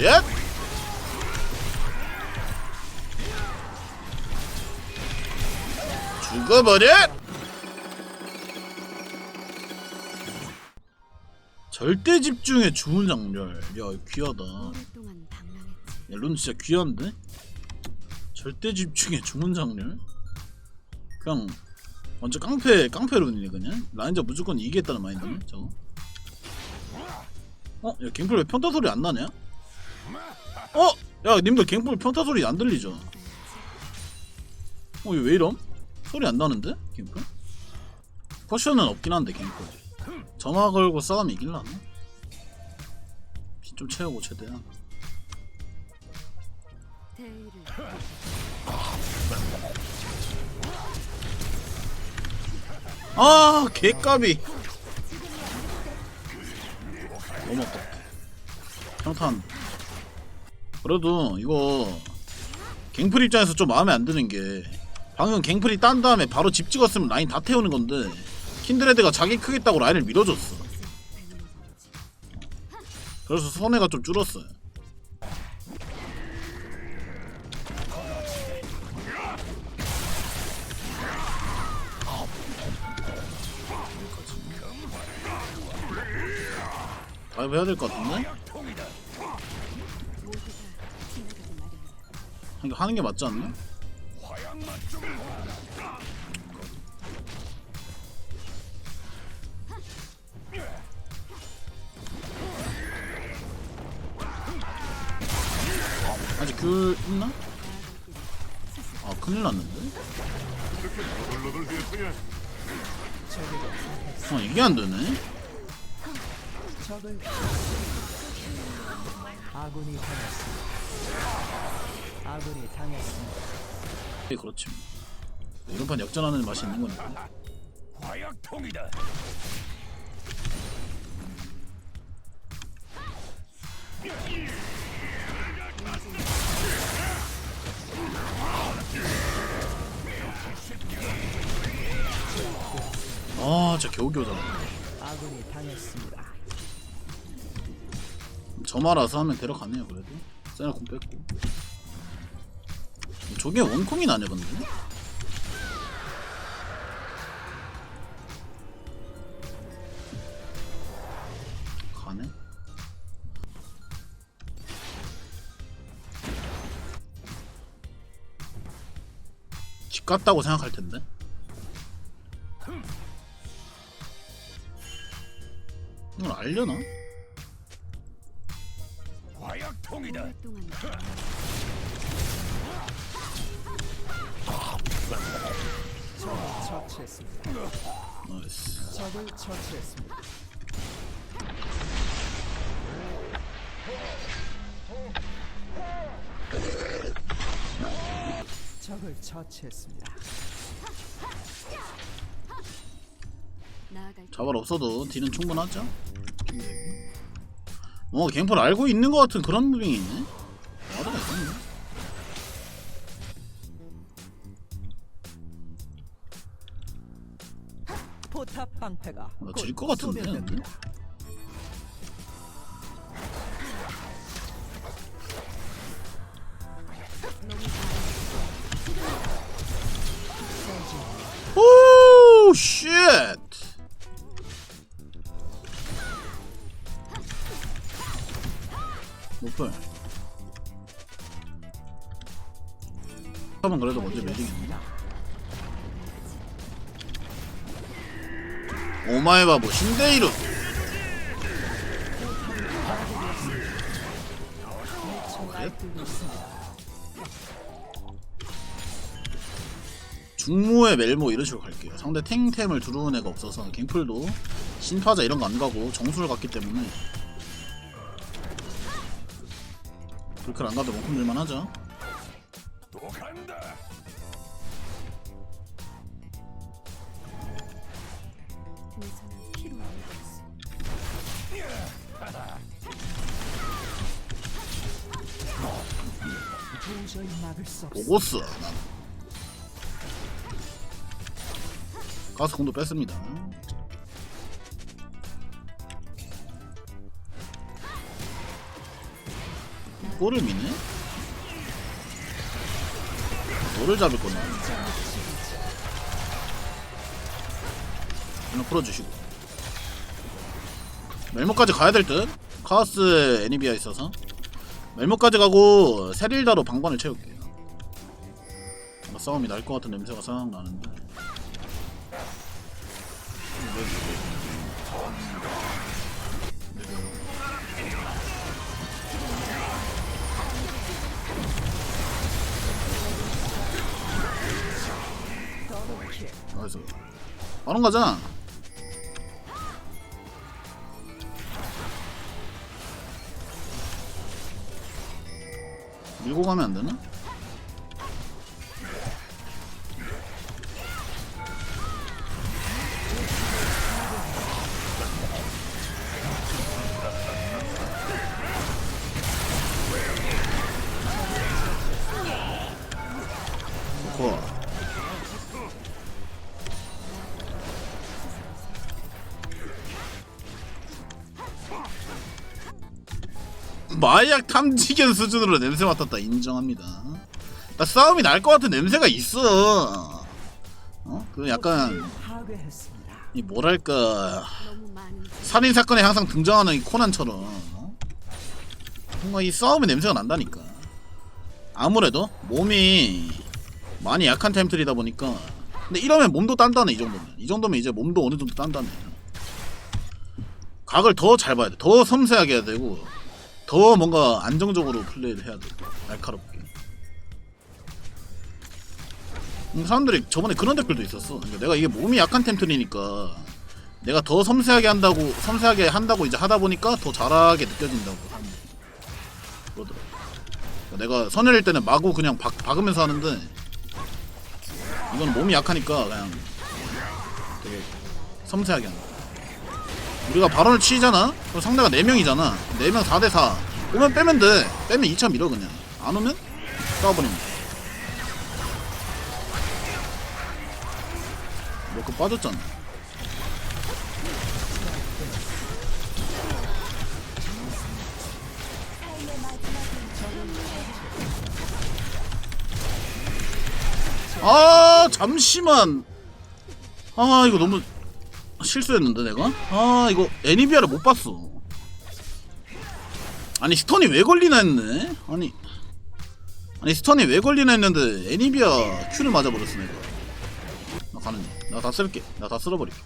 죽어버려 죽어버려 절대 집중의 주문 장렬 야 귀하다. 야, 룬 진짜 귀한데? 절대 집중의 주문 장렬? 그냥 완전 깡패 깡패 룬이네 그냥 라인저 무조건 이기겠다는 마인드네 저거 어? 야 갱플 왜 평타 소리 안 나냐? 어? 야 님들 갱플 평타 소리 안 들리죠? 어 이거 왜 이럼? 소리 안 나는데? 갱플? 포션은 없긴 한데 갱플 점화 걸고 싸우면 이길라나? 피좀 채우고 최대한 아 개까비 너무 아깝다 평탄 그래도 이거 갱플 입장에서 좀 마음에 안 드는 게 방금 갱플이 딴 다음에 바로 집 찍었으면 라인 다 태우는 건데 킨드레드가 자기 크겠다고 라인을 밀어줬어. 그래서 손해가 좀 줄었어요 다이브 해야 될 것 같은데? 이거 하는 게 맞지 않나? 아직 귤 있나? 아 큰일 났는데? 아 이게 안 되네? 아군이 당했습니다. 아군이 당했습니다. 네, 그렇지 뭐. 이런 판 역전하는 맛이 있는 거니까 화약통이다. 아 진짜 겨우 겨우 잘한다 아군이 당했습니다. 점화라서 하면 데려가네요 그래도 세나 공 뺐고 저게 원콤이 나냐 근데? 가네? 집 갔다고 생각할 텐데 이걸 알려나? 화약통이다. 처치했습니다. 적을 처치했습니다. 적을 처치했습니다. 자발 없어도 딜은 충분하죠. 뭐 갱플 알고 있는 것 같은 그런 무빙이 있네. 방패가 나곧질것 같은데. 근데? 소멸됩니다. 오 쉣. 노플. 하면 그래도 먼저 매직이네. 오마이 바보 신데이루. 날뛰고 있습니다. 중무의 멜모 이런 식으로 갈게요. 상대 탱템을 두르는 애가 없어서 갱플도 신파자 이런 거 안 가고 정수를 갔기 때문에 그렇게 안 가도 원콤 들만 하죠. 도저히 막을 수 없습니다. 보고스 난. 가스 공도 뺐습니다. 이거를 미네? 너를 잡을 거네. 그냥 풀어주시고. 멜모까지 가야 될 듯? 카오스 애니비아 있어서. 멜모까지 가고 세릴다로 방관을 채울게요. 싸움이 날 것 같은 냄새가 싹 나는데. 그래서 바로 가자. 밀고 가면 안 되나? 마약 탐지견 수준으로 냄새 맡았다 인정합니다. 나 싸움이 날 것 같은 냄새가 있어. 어? 그 약간. 이 뭐랄까 너무 많은 살인 사건에 항상 등장하는 이 코난처럼 어? 뭔가 이 싸움의 냄새가 난다니까. 아무래도 몸이 많이 약한 템틀이다 보니까 근데 이러면 몸도 단단해 이 정도면 이 정도면 이제 몸도 어느 정도 단단해. 각을 더 잘 봐야 돼. 더 섬세하게 해야 되고 더 뭔가 안정적으로 플레이를 해야 돼. 날카롭게. 음, 사람들이 저번에 그런 댓글도 있었어. 그러니까 내가 이게 몸이 약한 템틀이니까 내가 더 섬세하게 한다고 섬세하게 한다고 이제 하다 보니까 더 잘하게 느껴진다고 사람들이 그러더라고. 그러니까 내가 선열일 때는 마구 그냥 박, 박으면서 하는데 이건 몸이 약하니까 그냥 되게 섬세하게 한다. 우리가 발언을 치잖아? 그럼 상대가 4명이잖아. 4명 4대4. 오면 빼면 돼. 빼면 2차 밀어, 그냥. 안 오면 돼. 몇거 빠졌잖아. 아, 잠시만. 아, 이거 너무 실수했는데 내가? 아 이거 애니비아를 못 봤어. 아니 스턴이 왜 걸리나 했네? 아니. 아니 스턴이 왜 걸리나 했는데 애니비아 큐를 맞아버렸어 내가. 나 가는 나다 쓸게. 나 다 쓸어버릴게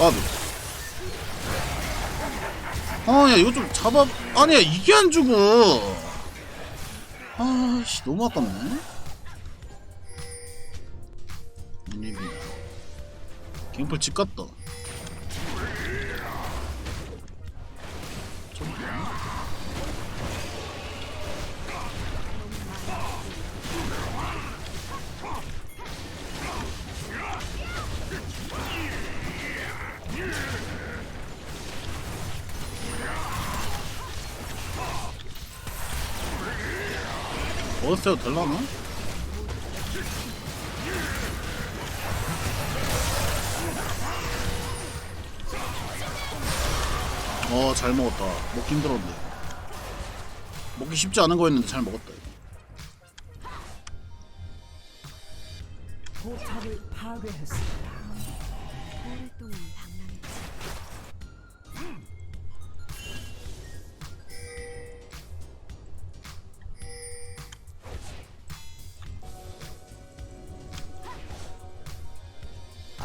까비 아야 이거 좀 잡아 아니야 이게 안 죽어. 아씨 너무 아깝네. 애니비아 갱플 집 갔다 어스테어 될라나? 어, 잘 먹었다. 먹기 힘들었는데. 먹기 쉽지 않은 거였는데 잘 먹었다. 이거. 포탑을 파괴했습니다.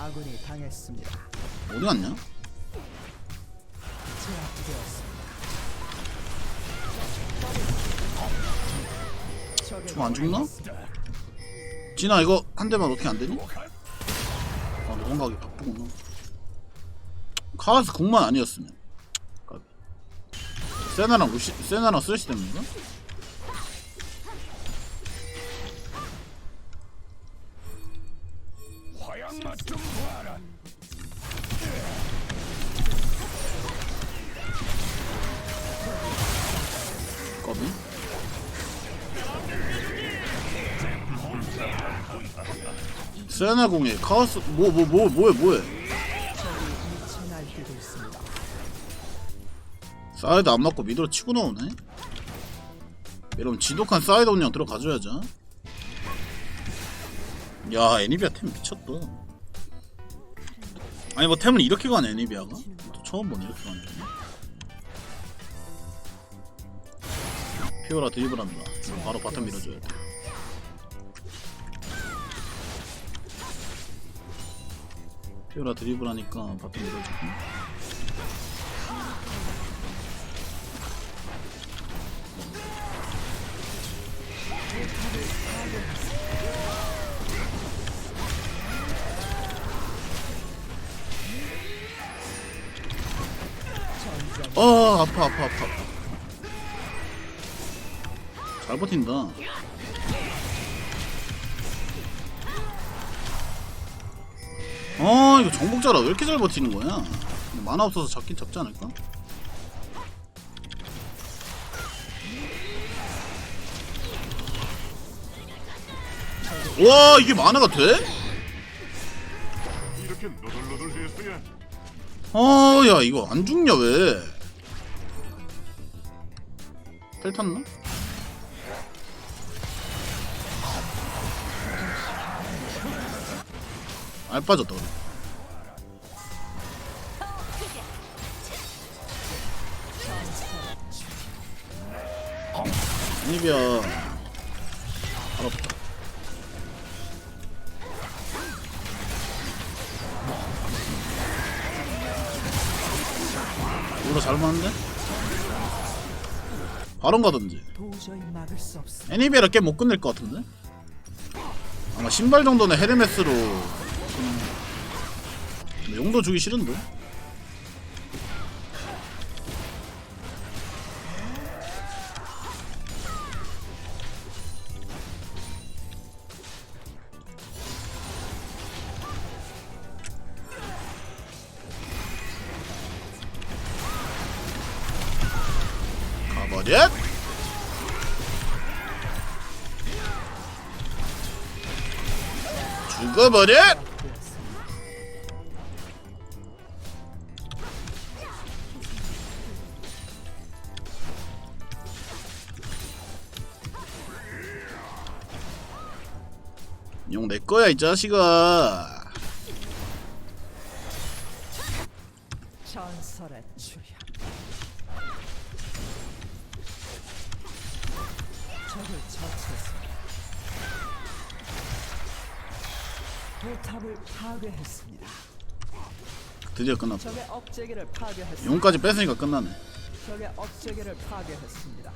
아군이 당했습니다. 어디 갔냐? 좀 안 죽나? 진아 이거 한 대만 어떻게 안 되니? 아 도망가기 바쁘구나. 카와스 공만 아니었으면. 세나랑 루시 세나랑 쓰레시 때문인가? 세나 공에 카오스 뭐 뭐 뭐 뭐해 뭐해. 사이드 안 맞고 미드로 치고 나오네? 이러면 지독한 사이드 운영 들어가줘야죠. 야 애니비아 템 미쳤다. 아니 뭐 템을 이렇게 가네 애니비아가? 또 처음 보네 이렇게 가네 피오라 그럼 바로 바텀 밀어줘야 돼 피오라 드리블 하니까 바텀 밀어주고 어 아파 아파 아파. 잘 버틴다 어 이거 정복자라 왜 이렇게 잘 버티는 거야 만화 없어서 잡긴 잡지 않을까? 와 이게 만화가 돼? 이렇게 너덜너덜했어야 아, 야, 이거 안 죽냐, 왜? 텔 탔나? 알 빠졌다, 그래. 아니비야. 알았다. 이거 잘 맞는데? 바론 가던지 도저히 막을 수 없습니다. 애니비아를 꽤못 끝낼 것 같은데? 아마 신발 정도는 헤르메스로 음, 용도 주기 싫은데? 가버려! 죽어버려! 용 내거야 이 자식아 전설의 출현. 적을 처치했습니다. 포탑을 파괴했습니다. 드디어 끝났다 적의 억제기를 파괴했습니다. 용까지 뺏으니까 끝나네 적의 억제기를 파괴했습니다.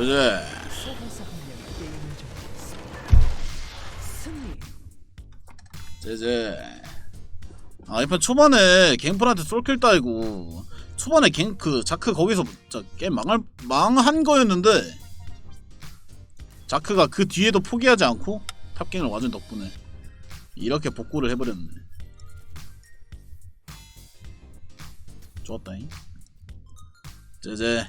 이제. 제제 아 이판 초반에 갱플한테 솔킬 따이고 초반에 갱그 자크 거기서 게임 망할 망한 거였는데 자크가 그 뒤에도 포기하지 않고 탑갱을 와준 덕분에 이렇게 복구를 해버렸네. 좋았다잉. 제제